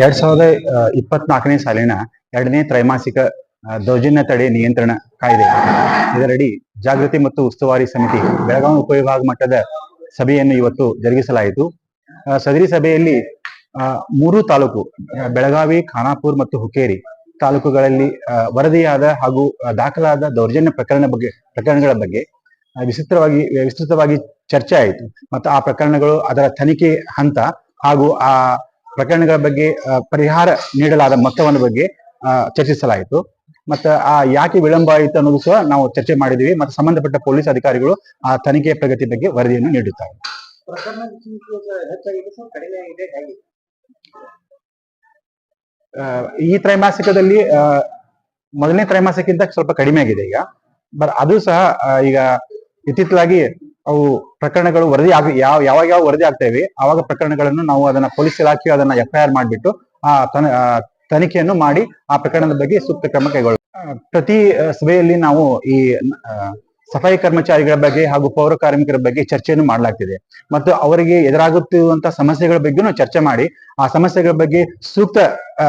ಎರಡ್ ಸಾವಿರದ ಇಪ್ಪತ್ನಾಲ್ಕನೇ ಸಾಲಿನ ಎರಡನೇ ತ್ರೈಮಾಸಿಕ ದೌರ್ಜನ್ಯ ತಡೆ ನಿಯಂತ್ರಣ ಕಾಯ್ದೆ. ಇದರಡಿ ಜಾಗೃತಿ ಮತ್ತು ಉಸ್ತುವಾರಿ ಸಮಿತಿ, ಬೆಳಗಾವಿ ಉಪವಿಭಾಗ ಮಟ್ಟದ ಸಭೆಯನ್ನು ಇವತ್ತು ಜರುಗಿಸಲಾಯಿತು. ಸದರಿ ಸಭೆಯಲ್ಲಿ ಮೂರು ತಾಲೂಕು ಬೆಳಗಾವಿ, ಖಾನಾಪುರ್ ಮತ್ತು ಹುಕ್ಕೇರಿ ತಾಲೂಕುಗಳಲ್ಲಿ ವರದಿಯಾದ ಹಾಗೂ ದಾಖಲಾದ ದೌರ್ಜನ್ಯ ಪ್ರಕರಣ ಬಗ್ಗೆ, ಪ್ರಕರಣಗಳ ಬಗ್ಗೆ ವಿಸ್ತೃತವಾಗಿ ವಿಸ್ತೃತವಾಗಿ ಚರ್ಚೆ ಆಯಿತು. ಮತ್ತು ಆ ಪ್ರಕರಣಗಳು ಅದರ ತನಿಖೆ ಹಂತ ಹಾಗೂ ಆ ಪ್ರಕರಣಗಳ ಬಗ್ಗೆ ಪರಿಹಾರ ನೀಡಲಾದ ಮೊತ್ತವನ್ನು ಬಗ್ಗೆ ಚರ್ಚಿಸಲಾಯಿತು. ಮತ್ತ ಆ ಯಾಕೆ ವಿಳಂಬ ಆಯಿತು ಅನ್ನೋದು ಸಹ ನಾವು ಚರ್ಚೆ ಮಾಡಿದ್ದೀವಿ ಮತ್ತು ಸಂಬಂಧಪಟ್ಟ ಪೊಲೀಸ್ ಅಧಿಕಾರಿಗಳು ಆ ತನಿಖೆಯ ಪ್ರಗತಿ ಬಗ್ಗೆ ವರದಿಯನ್ನು ನೀಡುತ್ತಾರೆ ಈ ತ್ರೈಮಾಸಿಕದಲ್ಲಿ ಮೊದಲನೇ ತ್ರೈಮಾಸಿಕಕ್ಕಿಂತ ಸ್ವಲ್ಪ ಕಡಿಮೆ ಆಗಿದೆ ಈಗ. ಬಟ್ ಅದು ಸಹ ಈಗ ಇತ್ತಿತ್ತಲಾಗಿ ಅವು ಪ್ರಕರಣಗಳು ವರದಿ ಆಗ ಯಾವ ಯಾವಾಗ ಯಾವ ವರದಿ ಆಗ್ತಾ ಇವೆ ಆವಾಗ ಪ್ರಕರಣಗಳನ್ನು ನಾವು ಅದನ್ನ ಪೊಲೀಸ್ ಇಲಾಖೆ ಅದನ್ನ ಎಫ್ ಐ ಆರ್ ಮಾಡಿಬಿಟ್ಟು ಆ ತನ- ಆ, ತನಿಖೆಯನ್ನು ಮಾಡಿ ಆ ಪ್ರಕರಣದ ಬಗ್ಗೆ ಸೂಕ್ತ ಕ್ರಮ ಕೈಗೊಳ್ಳ ಪ್ರತಿ ಸಭೆಯಲ್ಲಿ ನಾವು ಈ ಸಫಾಯಿ ಕರ್ಮಚಾರಿಗಳ ಬಗ್ಗೆ ಹಾಗೂ ಪೌರ ಕಾರ್ಮಿಕರ ಬಗ್ಗೆ ಚರ್ಚೆಯನ್ನು ಮಾಡಲಾಗ್ತಿದೆ. ಮತ್ತು ಅವರಿಗೆ ಎದುರಾಗುತ್ತಿರುವಂತಹ ಸಮಸ್ಯೆಗಳ ಬಗ್ಗೆನೂ ಚರ್ಚೆ ಮಾಡಿ ಆ ಸಮಸ್ಯೆಗಳ ಬಗ್ಗೆ ಸೂಕ್ತ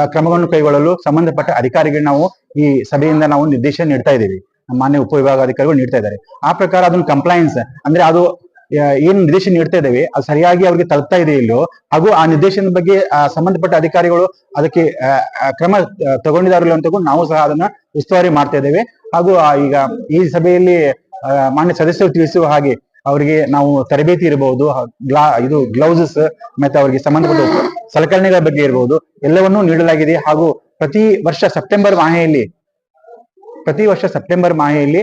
ಕ್ರಮವನ್ನು ಕೈಗೊಳ್ಳಲು ಸಂಬಂಧಪಟ್ಟ ಅಧಿಕಾರಿಗಳು ನಾವು ಈ ಸಭೆಯಿಂದ ನಾವು ನಿರ್ದೇಶನ ನೀಡ್ತಾ ಇದ್ದೀವಿ. ಮಾನ್ಯ ಉಪವಿಭಾಗಾಧಿಕಾರಿಗಳು ನೀಡ್ತಾ ಇದ್ದಾರೆ. ಆ ಪ್ರಕಾರ ಅದನ್ನ ಕಂಪ್ಲೈನ್ಸ್ ಅಂದ್ರೆ ಅದು ಏನು ನಿರ್ದೇಶನ ನೀಡ್ತಾ ಇದ್ದೇವೆ, ಅದು ಸರಿಯಾಗಿ ಅವ್ರಿಗೆ ತಲುಪ್ತಾ ಇದೆ ಇಲ್ಲೋ ಹಾಗೂ ಆ ನಿರ್ದೇಶನದ ಬಗ್ಗೆ ಸಂಬಂಧಪಟ್ಟ ಅಧಿಕಾರಿಗಳು ಅದಕ್ಕೆ ಕ್ರಮ ತಗೊಂಡಿದಾರಲ್ಲ ಅಂತ ನಾವು ಸಹ ಅದನ್ನ ಉಸ್ತುವಾರಿ ಮಾಡ್ತಾ ಇದ್ದೇವೆ. ಹಾಗೂ ಈಗ ಈ ಸಭೆಯಲ್ಲಿ ಮಾನ್ಯ ಸದಸ್ಯರು ತಿಳಿಸುವ ಹಾಗೆ ಅವರಿಗೆ ನಾವು ತರಬೇತಿ ಇರಬಹುದು ಗ್ಲಾ, ಇದು ಗ್ಲೌಸಸ್ ಮತ್ತೆ ಅವರಿಗೆ ಸಂಬಂಧಪಟ್ಟ ಸಲಕರಣೆಗಳ ಬಗ್ಗೆ ಇರಬಹುದು ಎಲ್ಲವನ್ನೂ ನೀಡಲಾಗಿದೆ. ಹಾಗೂ ಪ್ರತಿ ವರ್ಷ ಸೆಪ್ಟೆಂಬರ್ ಮಾಹೆಯಲ್ಲಿ ಪ್ರತಿ ವರ್ಷ ಸೆಪ್ಟೆಂಬರ್ ಮಾಹೆಯಲ್ಲಿ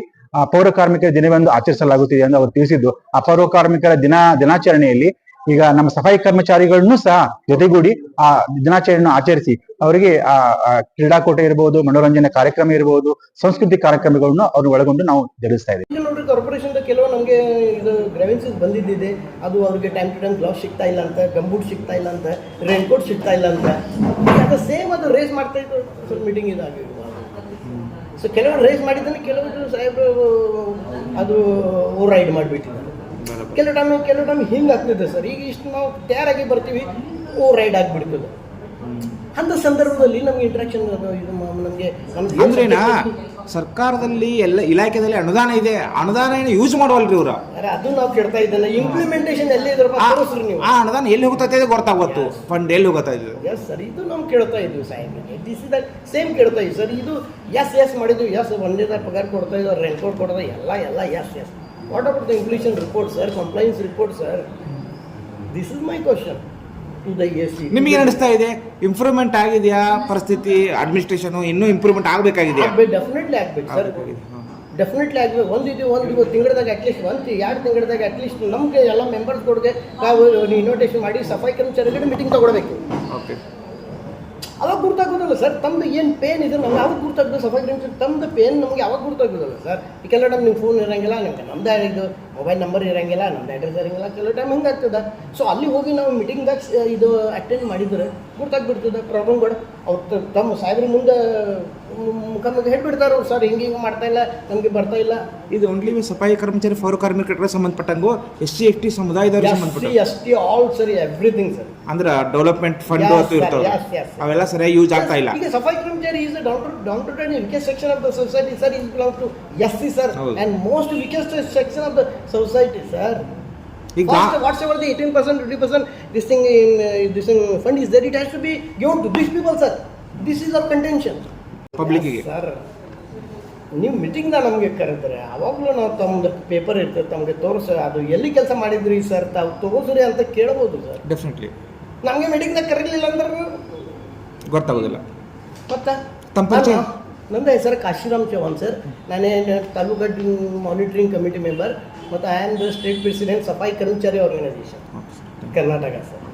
ಪೌರ ಕಾರ್ಮಿಕರ ದಿನವೆಂದು ಆಚರಿಸಲಾಗುತ್ತಿದೆ ಎಂದು ಅವರು ತಿಳಿಸಿದ್ದು, ಆ ಪೌರ ಕಾರ್ಮಿಕರ ದಿನ, ದಿನಾಚರಣೆಯಲ್ಲಿ ಈಗ ನಮ್ಮ ಸಫಾಯಿ ಕರ್ಮಚಾರಿಗಳನ್ನು ಸಹ ಜೊತೆಗೂಡಿ, ಆ, ದಿನಾಚರಣೆಯನ್ನು ಆಚರಿಸಿ, ಅವರಿಗೆ, ಆ ಕ್ರೀಡಾಕೂಟ ಇರಬಹುದು ಮನೋರಂಜನೆ ಕಾರ್ಯಕ್ರಮ ಇರಬಹುದು ಸಂಸ್ಕೃತಿ ಕಾರ್ಯಕ್ರಮಗಳನ್ನು ಅವ್ರನ್ನ ಒಳಗೊಂಡು ನಾವು ಜರುಗಿಸ್ತಾ ಇದ್ದೀವಿ. ಕಾರ್ಪೊರೇಷನ್ ಕೆಲವು ನಮಗೆ ಇದು ಗ್ರೆವೆನ್ಸಸ್ ಬಂದಿದ್ದಿದೆ. ಅದು ಅವ್ರಿಗೆ ಟೈಮ್ ಟು ಟೈಮ್ ಗ್ಲೌಸ್ ಸಿಗ್ತಾ ಇಲ್ಲ ಅಂತ ಗಂಬೂಟ್ ಸಿಗ್ತಾ ಇಲ್ಲ ಅಂತ ರೇನ್ಕೋಟ್ ಸಿಗ್ತಾ ಇಲ್ಲ ಅಂತ. ಸೇಮ್ ಅದು ರೇಸ್ ಮಾಡ್ತಾ ಸರ್ ಮೀಟಿಂಗ್ ಇದಾಗಿ ಸೊ ಕೆಲವರು ರೇಸ್ ಮಾಡಿದ್ದಾನೆ ಕೆಲವರು ಸಾಹೇಬರು ಅದು ಓವರ್ ರೈಡ್ ಮಾಡಿಬಿಟ್ಟಿದ್ದಾರೆ ಕೆಲವು ಟೈಮ್ ಕೆಲವು ಟೈಮ್ ಹಿಂಗೆ ಆಗ್ತಿದೆ ಸರ್. ಈಗ ಇಷ್ಟು ನಾವು ತಯಾರಾಗಿ ಬರ್ತೀವಿ ಓವರ್ ರೈಡ್ ಆಗಿಬಿಡ್ತದೆ. ಅಂಥ ಸಂದರ್ಭದಲ್ಲಿ ನಮ್ಗೆ ಇಂಟ್ರಾಕ್ಷನ್ ಇದು ನಮಗೆ ಅಂದ್ರೇನಾ ಸರ್ಕಾರದಲ್ಲಿ ಎಲ್ಲ ಇಲಾಖೆದಲ್ಲಿ ಅನುದಾನ ಇದೆ. ಅನುದಾನ ಏನು ಯೂಸ್ ಮಾಡುವಲ್ರಿ ಇವ್ರು. ಅರೆ ಅದು ನಾವು ಕೇಳ್ತಾ ಇದ್ದಲ್ಲ ಇಂಪ್ಲಿಮೆಂಟೇಷನ್ ಎಲ್ಲಿ ನೀವು. ಆ ಅನುದಾನ ಎಲ್ಲಿ ಹೋಗ್ತೈತೆ ಗೊತ್ತಾಗತ್ತು. ಫಂಡ್ ಎಲ್ಲಿ ಹೋಗ್ತಾ ಇದೆ ಎಸ್ ಸರ್ ಇದು ನಾವು ಕೇಳ್ತಾ ಇದ್ವಿ ಸಾಹೇಬ್ರಿಗೆ ದಿಸ್ ಇಸ್ ಸೇಮ್ ಕೇಳ್ತಾ ಇದ್ವಿ ಸರ್ ಇದು ಎಸ್ ಎಸ್ ಮಾಡಿದ್ವಿ ಎಸ್ ಒಂದೇದ ಪಗಾರ ಕೊಡ್ತಾ ಇದ್ದಾರೆ ರೆಂಟ್ ಕೋಡ್ ಕೊಡ್ತಾ ಎಲ್ಲ ಎಲ್ಲ yes yes what about the implication report sir compliance report sir this is my question ನಿಮಗೆ ಅನಿಸ್ತಾ ಇದೆ? ಇಂಪ್ರೂವ್ಮೆಂಟ್ ಆಗಿದೆಯಾ? ಪರಿಸ್ಥಿತಿ ಅಡ್ಮಿನಿಸ್ಟ್ರೇಷನ್ ಇನ್ನೂ ಇಂಪ್ರೂವ್ಮೆಂಟ್ ಆಗಬೇಕಾಗಿದೆಯಾ? ಡೆಫಿನೆಟ್ಲಿ ಆಗ್ಬೇಕು ಸರ್ ಡೆಫಿನೆಟ್ಲಿ ಆಗ್ಬೇಕು. ಒಂದು ಇದು ಒಂದು ತಿಂಗಳದಾಗ ಅಟ್ಲೀಸ್ಟ್ ಒಂದು ಎರಡು ತಿಂಗಳದಾಗ ಅಟ್ಲೀಸ್ಟ್ ನಮಗೆ ಎಲ್ಲ ಮೆಂಬರ್ಸ್ ಕೊಡದೆ ನಾವು ಇನ್ವಿಟೇಷನ್ ಮಾಡಿ ಸಫಾಯಿ ಕರ್ಮಚಾರಿಗಳಿಗೆ ಮೀಟಿಂಗ್ ತಗೊಳ್ಬೇಕು. ಓಕೆ ಅವಾಗ ಗುರ್ತಾಗೋದಲ್ಲ ಸರ್? ತಮ್ದು ಏನು ಪೇನ್ ಇದೆ ನಮ್ಗೆ ಯಾವಾಗ ಗುರ್ತಾಗ್ದು ಸರ್ ತಮ್ದು ಪೇನ್ ನಮ್ಗೆ ಯಾವಾಗ ಗುರ್ತಾಗೋದಲ್ಲ ಸರ್? ಈ ಕೆಲವು ಟೈಮ್ ನಿಮ್ಮ ಫೋನ್ ಇರಂಗಿಲ್ಲ, ನಿಮ್ಗೆ ನಮ್ದು ಇದು ಮೊಬೈಲ್ ನಂಬರ್ ಇರಂಗಿಲ್ಲ, ನಮ್ದು ಅಡ್ರೆಸ್ ಇರಂಗಿಲ್ಲ, ಕೆಲವು ಟೈಮ್ ಹಂಗೆ ಆಗ್ತದೆ. ಸೊ ಅಲ್ಲಿ ಹೋಗಿ ನಾವು ಮೀಟಿಂಗ್ದಾಗ ಇದು ಅಟೆಂಡ್ ಮಾಡಿದ್ರೆ ಗುರ್ತಾಗ್ಬಿಡ್ತದೆ ಪ್ರಾಬ್ಲಮ್ಗಳು ಅವ್ರು ತ- ತಮ್ಮ ಸಾಹೇಬ್ರ ಮುಂದೆ ಮುಖ ಮುಖ ಹೇಳ್ಬಿಡ್ತಾರೆ? ಸರ್ ಹಿಂಗೆ ಹಿಂಗೆ ಮಾಡ್ತಾ ಇಲ್ಲ ನಮಗೆ ಬರ್ತಾ ಇಲ್ಲ. ಇದು ಓನ್ಲಿ ಸಫಾಯಿ ಕರ್ಮಚಾರಿ ಪೌರ ಕಾರ್ಮಿಕರಿಗೆ ಸಂಬಂಧಪಟ್ಟಂಗು ಎಸ್ ಸಿ ಎಸ್ ಟಿ ಸಮುದಾಯದವ್ರಿಗೆ ಎಸ್ ಸಂಬಂಧಪಟ್ಟ. ಎಸ್ ಟಿ ಆಲ್ ಸರಿ ಎವ್ರಿಥಿಂಗ್ ಸರ್. ಅಂದ್ರೆ ಡೆವಲಪ್ಮೆಂಟ್ ಫಂಡ್ ಅಂತ ಇರ್ತಾವೆ. ಅವೆಲ್ಲ ಸರಿಯಾಗಿ ಯೂಸ್ ಆಗ್ತಾ ಇಲ್ಲ. ಈಗ Safai Karmachari is down down to ಟೈನ್ weakest section of the society sir is belong to S C sir. And most weakest section of the society sir ಈಗ whatsoever the eighteen percent twenty percent this thing in this fund is there it has to be given to this people sir this is our contention ಪಬ್ಲಿಕ್ಕಿಗೆ sir ನೀವು ಮೀಟಿಂಗ್ನ ನಮಗೆ ಕರೆದ್ರೆ ಅವಾಗಲೂ ನಾವು ತಮ್ಮದು paper ಇರ್ತದೆ ತಮಗೆ ತೋರಿಸ ಅದು ಎಲ್ಲಿ ಕೆಲಸ ಮಾಡಿದ್ರಿ ಸರ್ ತಾವು ತೋರಿಸ್ರಿ ಅಂತ ಕೇಳ್ಬೋದು ಸರ್ ಡೆಫಿನೆಟ್ಲಿ ನಮಗೆ ಮೀಟಿಂಗ್ನಾಗ ಕರೀಲಿಲ್ಲ ಅಂದ್ರೆ ಗೊತ್ತಾಗೋದಿಲ್ಲ. ಮತ್ತೆ? ತಮ್ಮ ಪರಿಚಯ? ನನ್ನ ಹೆಸರು ಕಾಶಿರಾಮ್ ಚೌಹಾನ್ ಸರ್ ನಾನೇನು ತಾಲೂಕಡ್ಡಿ ಮಾನಿಟರಿಂಗ್ ಕಮಿಟಿ ಮೆಂಬರ್ ಮತ್ತು I am the state president ಸಫಾಯಿ ಕರ್ಮಚಾರಿ ಆರ್ಗನೈಸೇಷನ್ ಕರ್ನಾಟಕ ಸರ್